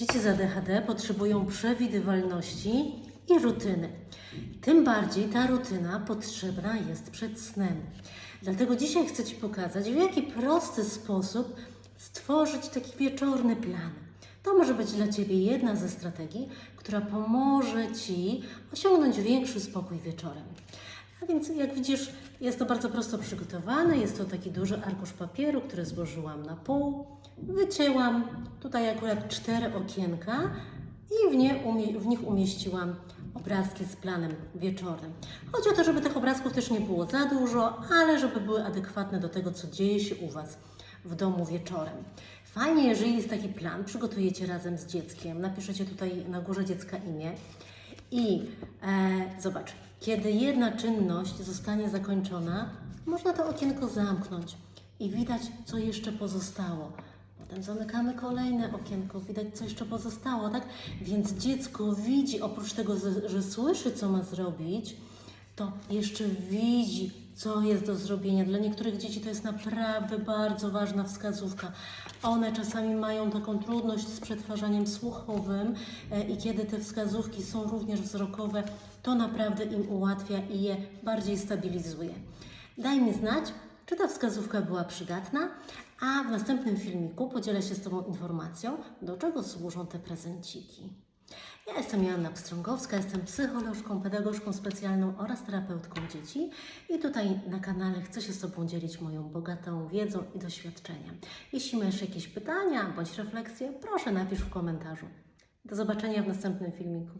Dzieci z ADHD potrzebują przewidywalności i rutyny. Tym bardziej ta rutyna potrzebna jest przed snem. Dlatego dzisiaj chcę Ci pokazać, w jaki prosty sposób stworzyć taki wieczorny plan. To może być dla Ciebie jedna ze strategii, która pomoże Ci osiągnąć większy spokój wieczorem. A więc jak widzisz, jest to bardzo prosto przygotowane. Jest to taki duży arkusz papieru, który złożyłam na pół. Wycięłam tutaj akurat cztery okienka i w, nie w nich umieściłam obrazki z planem wieczornym. Chodzi o to, żeby tych obrazków też nie było za dużo, ale żeby były adekwatne do tego, co dzieje się u Was w domu wieczorem. Fajnie, jeżeli jest taki plan, przygotujecie razem z dzieckiem, napiszecie tutaj na górze dziecka imię i e, zobacz, kiedy jedna czynność zostanie zakończona, można to okienko zamknąć i widać, co jeszcze pozostało. Potem zamykamy kolejne okienko, widać, co jeszcze pozostało, tak? Więc dziecko widzi, oprócz tego, że- słyszy, co ma zrobić, to jeszcze widzi, co jest do zrobienia. Dla niektórych dzieci to jest naprawdę bardzo ważna wskazówka. One czasami mają taką trudność z przetwarzaniem słuchowym e, i kiedy te wskazówki są również wzrokowe, to naprawdę im ułatwia i je bardziej stabilizuje. Daj mi znać, czy ta wskazówka była przydatna, a w następnym filmiku podzielę się z Tobą informacją, do czego służą te prezenciki. Ja jestem Joanna Pstrągowska, jestem psycholożką, pedagogzką specjalną oraz terapeutką dzieci i tutaj na kanale chcę się z Tobą dzielić moją bogatą wiedzą i doświadczeniem. Jeśli masz jakieś pytania bądź refleksje, proszę napisz w komentarzu. Do zobaczenia w następnym filmiku.